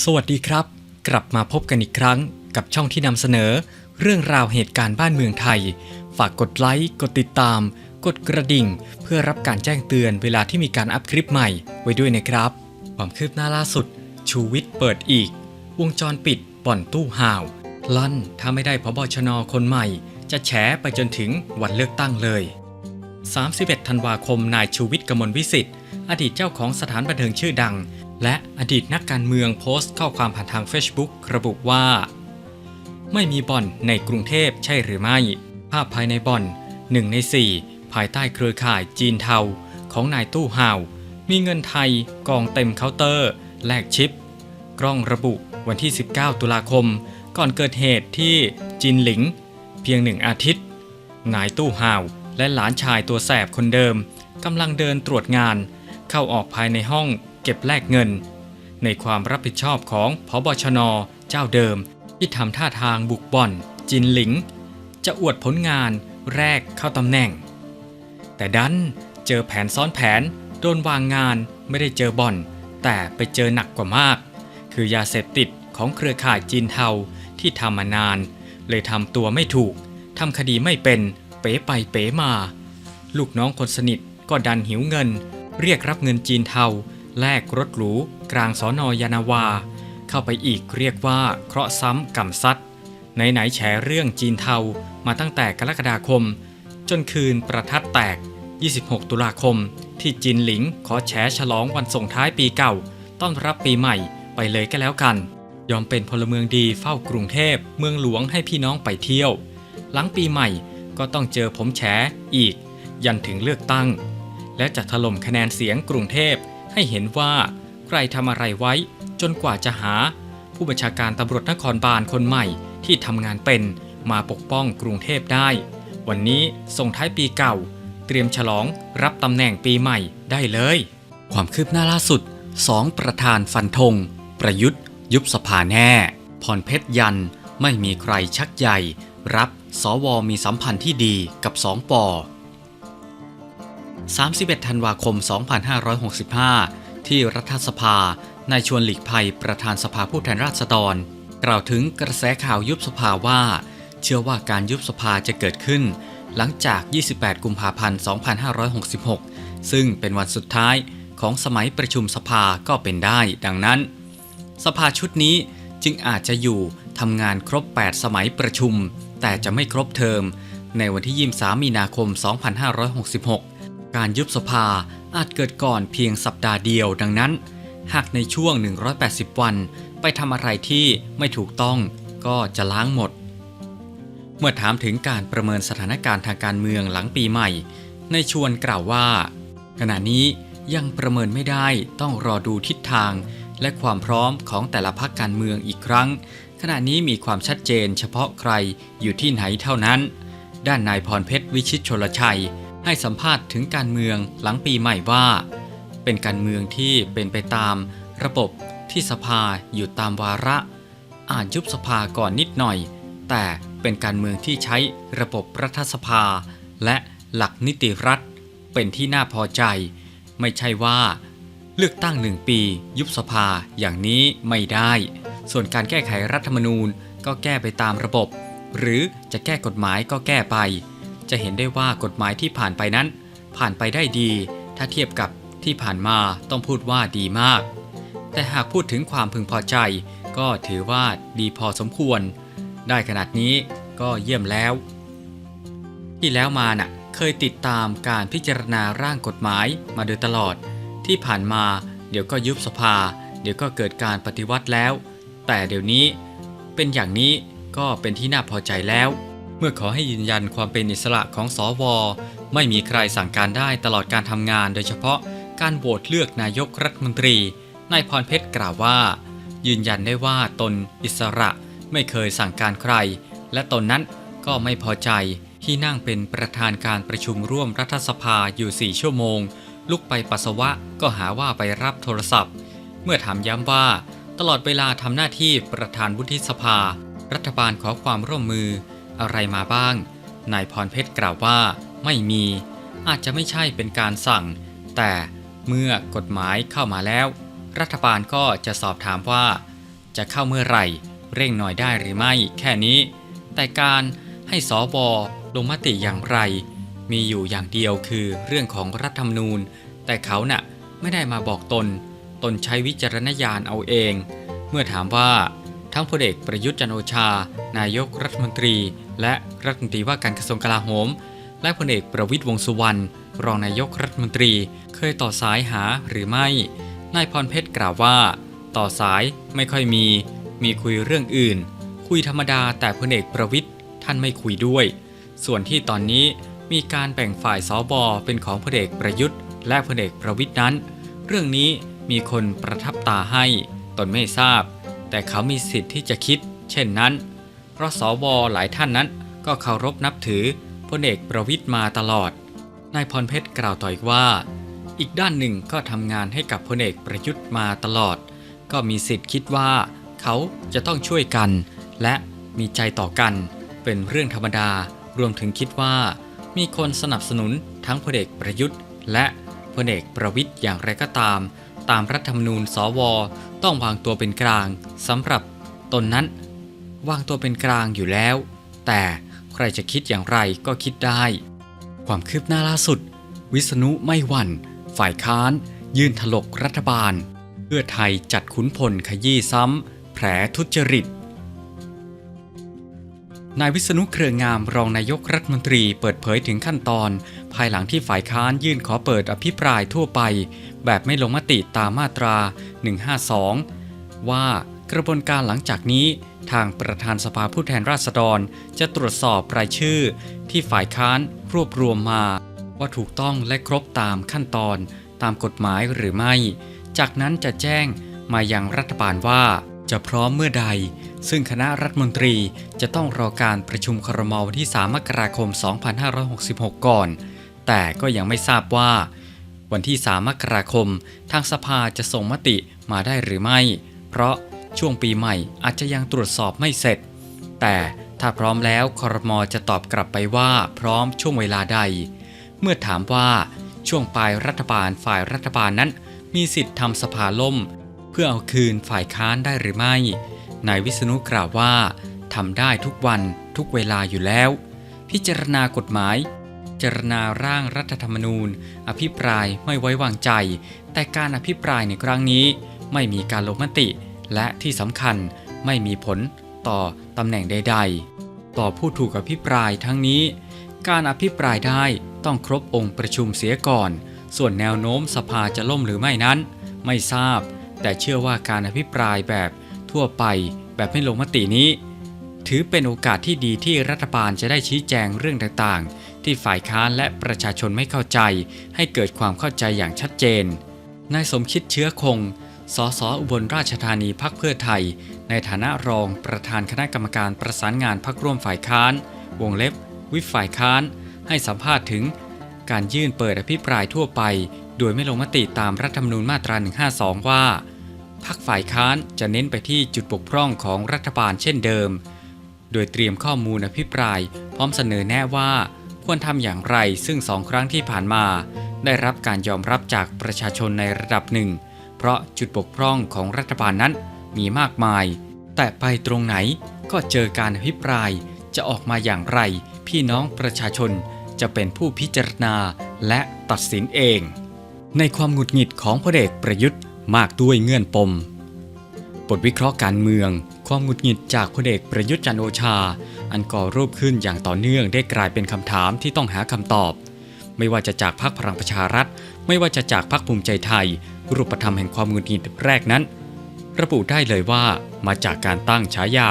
สวัสดีครับ กลับมาพบกันอีกครั้งกับช่องที่นำเสนอ เรื่องราวเหตุการณ์บ้านเมืองไทย ฝากกดไลค์ กดติดตาม กดกระดิ่ง เพื่อรับการแจ้งเตือนเวลาที่มีการอัพคลิปใหม่ไว้ด้วยนะครับ ความคืบหน้าล่าสุด ชูวิทย์เปิดอีก วงจรปิดบ่อนตู้ห่าว ลั่นถ้าไม่ได้พบชนคนใหม่ จะแฉไปจนถึงวันเลือกตั้งเลย 31 ธันวาคมนายชูวิทย์กมลวิสิทธิ์อดีตเจ้าของสถานบันเทิงชื่อดัง และอดีตนักการเมืองโพสต์ข้อความผ่านทาง Facebook ระบุว่า ไม่มีบ่อนในกรุงเทพใช่หรือไม่ ภาพภายในบ่อนหนึ่งใน4ภายใต้เครือข่ายจีนเทาของนายตู้ห่าว มีเงินไทยกองเต็มเคาน์เตอร์ แลกชิป กล้องระบุวันที่ 19 ตุลาคม ก่อนเกิดเหตุที่จินหลิง เพียงหนึ่งอาทิตย์ นายตู้ห่าวและหลานชายตัวแสบคนเดิมกำลังเดินตรวจงาน เข้าออกภายในห้อง เก็บแลกเงิน ในความรับผิดชอบของพบชน เจ้าเดิม ที่ทำท่าทางบุกบ่อน จินหลิง จะอวดผลงานแรกเข้าตำแหน่ง แต่ดันเจอแผนซ้อนแผน โดนวางงานไม่ได้เจอบ่อน แต่ไปเจอหนักกว่ามาก คือยาเสพติดของเครือข่ายจีนเทาที่ทำมานาน เลยทำตัวไม่ถูกทำคดีไม่เป็นเป๋ไปเป๋มา ลูกน้องคนสนิทก็ดันหิวเงิน เรียกรับเงินจีนเทา แลกรถหรูกลางสอนอยานาวา เข้าไปอีกเรียกว่าเคราะห์ซ้ำกำซัดไหนๆแฉเรื่องจีนเทามาตั้งแต่กรกฎาคม จนคืนประทัดแตก 26 ตุลาคม ที่จินหลิงขอแฉฉลองวันส่งท้ายปีเก่า ต้อนรับปีใหม่ไปเลยก็แล้วกัน ยอมเป็นพลเมืองดีเฝ้ากรุงเทพเมืองหลวงให้พี่น้องไปเที่ยว หลังปีใหม่ก็ต้องเจอผมแฉอีก ยันถึงเลือกตั้ง และจะถล่มคะแนนเสียงกรุงเทพ ให้เห็นว่าใครทำอะไรไว้จนกว่าจะหา ผู้บัญชาการตำรวจนครบาลคนใหม่ที่ทำงานเป็นมาปกป้องกรุงเทพได้ วันนี้ส่งท้ายปีเก่า เตรียมฉลองรับตำแหน่งปีใหม่ได้เลย ความคืบหน้าล่าสุด2ประธานฟันธง ประยุทธ์ ยุบสภาแน่พรเพชรยันไม่มีใครชักใหญ่ รับสวมีสัมพันธ์ที่ดีกับสองปอ 31 ธันวาคม 2565 ที่รัฐสภานายชวนหลีกภัยประธานสภาผู้แทนราษฎร กล่าวถึงกระแสข่าวยุบสภาว่า เชื่อว่าการยุบสภาจะเกิดขึ้น หลังจาก 28 กุมภาพันธ์ 2566 ซึ่งเป็นวันสุดท้ายของสมัยประชุมสภาก็เป็นได้ ดังนั้น สภาชุดนี้จึงอาจจะอยู่ทำงานครบ 8 สมัยประชุม แต่จะไม่ครบเทอม ในวันที่ 23 มีนาคม 2566 การยุบสภาอาจเกิดก่อนเพียงสัปดาห์เดียวดังนั้น หากในช่วง 180 วัน ไปทำอะไรที่ไม่ถูกต้องก็จะล้างหมด เมื่อถามถึงการประเมินสถานการณ์ทางการเมืองหลังปีใหม่ ในชวนกล่าวว่า ขณะนี้ยังประเมินไม่ได้ต้องรอดูทิศทาง และความพร้อมของแต่ละพรรคการเมืองอีกครั้ง ขณะนี้มีความชัดเจนเฉพาะใครอยู่ที่ไหนเท่านั้น ด้านนายพรเพชรวิชิตชลชัย ให้สัมภาษณ์ถึงการเมืองหลังปีใหม่ว่า เป็นการเมืองที่เป็นไปตามระบบที่สภาอยู่ตามวาระ อาจยุบสภาก่อนนิดหน่อย แต่เป็นการเมืองที่ใช้ระบบรัฐสภา และหลักนิติรัฐ เป็นที่น่าพอใจ ไม่ใช่ว่า เลือกตั้งหนึ่งปี ยุบสภาอย่างนี้ไม่ได้ ส่วนการแก้ไขรัฐธรรมนูญก็แก้ไปตามระบบ หรือจะแก้กฎหมายก็แก้ไป จะเห็นได้ว่ากฎหมายที่ผ่านไปนั้น ผ่านไปได้ดี ถ้าเทียบกับที่ผ่านมาต้องพูดว่าดีมาก แต่หากพูดถึงความพึงพอใจ ก็ถือว่าดีพอสมควร ได้ขนาดนี้ก็เยี่ยมแล้ว ที่แล้วมาน่ะเคยติดตามการพิจารณาร่างกฎหมายมาโดยตลอด ที่ผ่านมาเดี๋ยวก็ยุบสภา เดี๋ยวก็เกิดการปฏิวัติแล้ว แต่เดี๋ยวนี้เป็นอย่างนี้ก็เป็นที่น่าพอใจแล้ว มื่อขอให้ยืนยันความเป็นอิสระของสอวไม่มีใครสั่งการได้ตลอดการทำงาน โดยเฉพาะการโหวตเลือกนายกรัฐมนตรีนายพรเพชรกล่าวว่า ยืนยันได้ว่าตนอิสระไม่เคยสั่งการใคร และตนนั้นก็ไม่พอใจที่นั่งเป็นประธานการประชุมร่วมรัฐสภาอยู่ 4 ชั่วโมง ลุกไปปัสสาวะก็หาว่าไปรับโทรศัพท์ เมื่อถามย้ำว่า ตลอดเวลาทำหน้าที่ประธานวุฒิสภา รัฐบาลขอความร่วมมือ อะไรมาบ้าง นายพรเพชรกล่าวว่าไม่มี อาจจะไม่ใช่เป็นการสั่ง แต่เมื่อกฎหมายเข้ามาแล้ว รัฐบาลก็จะสอบถามว่า จะเข้าเมื่อไหร่ เร่งหน่อยได้หรือไม่ แค่นี้ แต่การให้สวลงมติอย่างไร มีอยู่อย่างเดียวคือเรื่องของรัฐธรรมนูญ แต่เขาน่ะไม่ได้มาบอกตน ตนใช้วิจารณญาณเอาเอง เมื่อถามว่า ทั้งพลเอกประยุทธ์จันโอชา นายกรัฐมนตรี และรัฐมนตรีว่าการกระทรวงกลาโหม และพลเอกประวิตยวงษ์สุวรรณรองนายกรัฐมนตรี เคยต่อสายหาหรือไม่ นายพรเพชรกล่าวว่า ต่อสายไม่ค่อยมี มีคุยเรื่องอื่น คุยธรรมดาแต่พลเอกประวิตยท่านไม่คุยด้วย ส่วนที่ตอนนี้มีการแบ่งฝ่ายสอบอเป็นของพลเอกประยุทธ์ และพลเอกประวิตยนั้น เรื่องนี้มีคนประทับตาให้ ตนไม่ทราบ แต่เขามีสิทธิ์ที่จะคิด เช่นนั้น เพราะสวหลายท่านนั้นก็เคารพนับถือพลเอกประวิตยมาตลอดนายพรเพชรกล่าวต่ออีกว่า อีกด้านหนึ่งก็ทำงานให้กับพลเอกประยุทธ์มาตลอด ก็มีสิทธิ์คิดว่า เขาจะต้องช่วยกัน และมีใจต่อกัน เป็นเรื่องธรรมดารวมถึงคิดว่า มีคนสนับสนุนทั้งพลเอกประยุทธ์ และพลเอกประวิทย์อย่างไรก็ตาม ตามรัฐธรรมนูญสว ต้องวางตัวเป็นกลางสำหรับตนนั้น วางตัวเป็นกลางอยู่แล้ว แต่ใครจะคิดอย่างไรก็คิดได้ ความคืบหน้าล่าสุด วิษณุไม่หวั่น ฝ่ายค้าน ยื่นถลกรัฐบาล เพื่อไทยจัดขุนพลขยี้ซ้ำ แผลทุจริตนายวิษณุเครืองามรองนายกรัฐมนตรีเปิดเผยถึงขั้นตอน ภายหลังที่ฝ่ายค้านยื่นขอเปิดอภิปรายทั่วไป แบบไม่ลงมติตามมาตรา 152 ว่ากระบวนการหลังจากนี้ทางประธานสภาผู้แทนราษฎร จะตรวจสอบรายชื่อ ที่ฝ่ายค้านรวบรวมมา ว่าถูกต้องและครบตามขั้นตอนตามกฎหมายหรือไม่ จากนั้นจะแจ้งมายังรัฐบาลว่าจะพร้อมเมื่อใด ซึ่งคณะรัฐมนตรีจะต้องรอการประชุมครมวันที่ 3 มกราคม 2566 ก่อน แต่ก็ยังไม่ทราบว่า วันที่ 3 มกราคม ทางสภาจะส่งมติมาได้หรือไม่ เพราะช่วงปีใหม่อาจจะยังตรวจสอบไม่เสร็จ แต่ถ้าพร้อมแล้วครมจะตอบกลับไปว่าพร้อมช่วงเวลาใด เมื่อถามว่าช่วงปลายรัฐบาลฝ่ายรัฐบาลนั้น มีสิทธิ์ทำสภาล่ม เพื่อเอาคืนฝ่ายค้านได้หรือไม่ นายวิษณุกล่าวว่าทำได้ทุกวันทุกเวลาอยู่แล้ว พิจารณากฎหมาย จารณาร่างรัฐธรรมนูญ อภิปรายไม่ไว้วางใจ แต่การอภิปรายในครั้งนี้ ไม่มีการลงมติ และที่สำคัญไม่มีผลต่อตำแหน่งใด ๆ ต่อผู้ถูกอภิปรายทั้งนี้ การอภิปรายได้ต้องครบองค์ประชุมเสียก่อน ส่วนแนวโน้มสภาจะล่มหรือไม่นั้น ไม่ทราบ แต่เชื่อว่าการอภิปรายแบบทั่วไปแบบไม่ลงมตินี้ ถือเป็นโอกาสที่ดีที่รัฐบาลจะได้ชี้แจงเรื่องต่างๆ ที่ฝ่ายค้านและประชาชนไม่เข้าใจ ให้เกิดความเข้าใจอย่างชัดเจน นายสมคิดเชื้อคง สสอุบลราชธานีพักเพื่อไทย ในฐานะรองประธานคณะกรรมการประสานงานพักร่วมฝ่ายค้าน วงเล็บ วิฝ่ายค้าน ให้สัมภาษณ์ถึง การยื่นเปิดอภิปรายทั่วไป โดยไม่ลงมติตามรัฐธรรมนูญมาตรา 152 ว่าพักฝ่ายค้านจะเน้นไปที่จุดบกพร่องของรัฐบาลเช่นเดิม โดยเตรียมข้อมูลอภิปราย พร้อมเสนอแนะว่า ควรทำอย่างไร ซึ่งสองครั้งที่ผ่านมา ได้รับการยอมรับจากประชาชนในระดับหนึ่ง เพราะจุดบกพร่องของรัฐบาลนั้นมีมากมาย แต่ไปตรงไหนก็เจอการอภิปรายจะออกมาอย่างไร พี่น้องประชาชนจะเป็นผู้พิจารณาและตัดสินเอง ในความหงุดหงิดของพลเอกประยุทธ์มากด้วยเงื่อนปม บทวิเคราะห์การเมือง ความหงุดหงิดจากพลเอกประยุทธ์จันโอชา อันก่อรูปขึ้นอย่างต่อเนื่องได้กลายเป็นคำถามที่ต้องหาคำตอบ ไม่ว่าจะจากพรรคพลังประชารัฐ ไม่ว่าจะจากพรรคภูมิใจไทย รูปธรรมแห่งความงุดหงิดแรกนั้น ระบุได้เลยว่ามาจากการตั้งฉายา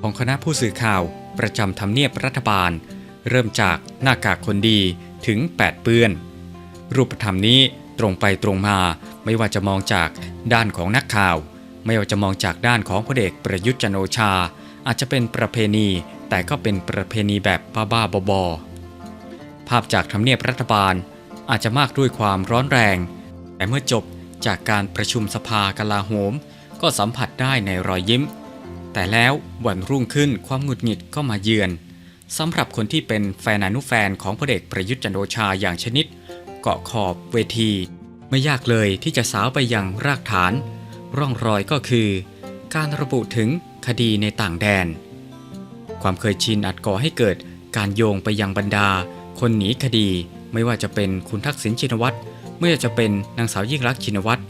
ของคณะผู้สื่อข่าว ประจำทำเนียบรัฐบาล เริ่มจากหน้ากากคนดีถึง 8 เปื้อน รูปธรรมนี้ตรงไปตรงมาไม่ว่าจะมองจากด้านของนักข่าว ไม่ว่าจะมองจากด้านของพลเอกประยุทธ์จันโอชา อาจจะเป็นประเพณี แต่ก็เป็นประเพณีแบบบ้าๆบอๆภาพจากทำเนียบรัฐบาลอาจจะมากด้วยความร้อนแรง แต่เมื่อจบจากการประชุมสภากลาโหม ก็สัมผัสได้ในรอยยิ้ม แต่แล้ววันรุ่งขึ้นความหงุดหงิดก็มาเยือนสำหรับคนที่เป็นแฟนอนุแฟนของพลเอกประยุทธ์จันโอชาอย่างชนิด เกาะขอบเวที ไม่ยากเลยที่จะสาวไปยังรากฐาน ร่องรอยก็คือ การระบุถึงคดีในต่างแดน ความเคยชินอาจก่อให้เกิดการโยงไปยังบรรดา คนหนีคดี ไม่ว่าจะเป็นคุณทักษิณชินวัตรไม่ว่าจะเป็นนางสาวยิ่งรักชินวัตร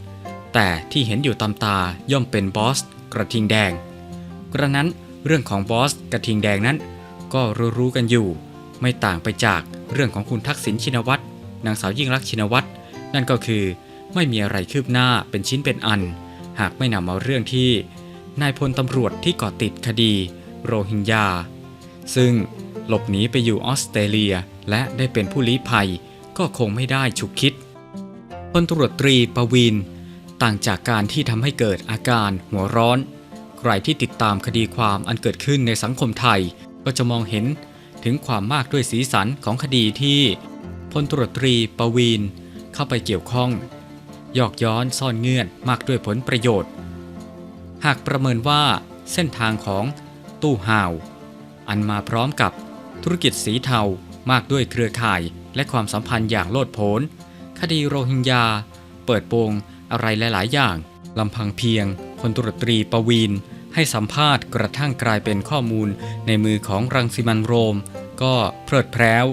แต่ที่เห็นอยู่ตามตาย่อมเป็นบอส กระทิงแดง กระนั้นเรื่องของบอส กระทิงแดงนั้น ก็รู้ๆกันอยู่ ไม่ต่างไปจากเรื่องของคุณทักษิณชินวัตรนางสาวยิ่งรักชินวัตรนั่นก็คือไม่มีอะไรคืบหน้าเป็นชิ้นเป็นอัน หากไม่นำเอาเรื่องที่นายพลตำรวจที่ก่อติดคดี โรฮิงญา ซึ่งหลบหนีไปอยู่ออสเตรเลียและได้เป็นผู้ลี้ภัยก็คงไม่ได้ฉุกคิดพลตรวจตรีประวินต่างจากการที่ทำให้เกิดอาการหัวร้อน ใครที่ติดตามคดีความอันเกิดขึ้นในสังคมไทย ก็จะมองเห็นถึงความมากด้วยสีสันของคดีที่พลตรวจตรีประวีนเข้าไปเกี่ยวข้องยอกย้อนซ่อนเงื่อนมากด้วยผลประโยชน์ หากประเมินว่าเส้นทางของ ตู้ห่าว อันมาพร้อมกับธุรกิจสีเทามากด้วยเครือข่ายและความสัมพันธ์อย่างโลดโผนคดีโรฮิงญา เปิดโปงอะไรหลาย ๆ อย่างลำพังเพียงพลตุรตรีประวีนให้สัมภาษณ์กระทั่งกลายเป็นข้อมูลในมือของรังสิมันโรม ก็เพลิดเพล้ว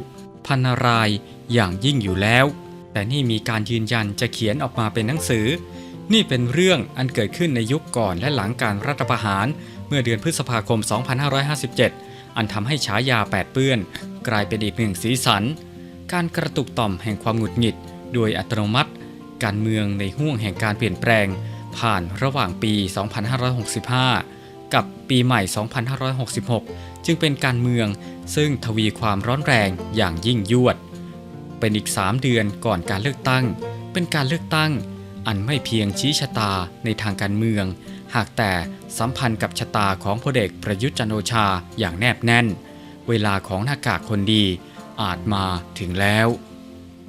พันนารายอย่างยิ่งอยู่แล้ว แต่นี่มีการยืนยันจะเขียนออกมาเป็นหนังสือ นี่เป็นเรื่องอันเกิดขึ้นในยุคก่อนและหลังการรัฐประหาร เมื่อเดือนพฤษภาคม 2557 อันทำให้ฉายาแปดเปื้อน กลายเป็นอีกหนึ่งสีสัน การกระตุกต่อมแห่งความหงุดหงิด โดยอัตโนมัติ การเมืองในห่วงแห่งการเปลี่ยนแปลง ผ่านระหว่างปี 2565 กับปีใหม่ 2566 จึงเป็นการเมืองซึ่งทวีความร้อนแรงอย่างยิ่งยวด เป็นอีก 3 เดือนก่อนการเลือกตั้ง เป็นการเลือกตั้ง อันไม่เพียงชี้ชะตาในทางการเมือง หากแต่สัมพันธ์กับชะตาของพลเอกประยุทธ์จันโอชาอย่างแนบแน่น เวลาของหน้ากากคนดีอาจมาถึงแล้ว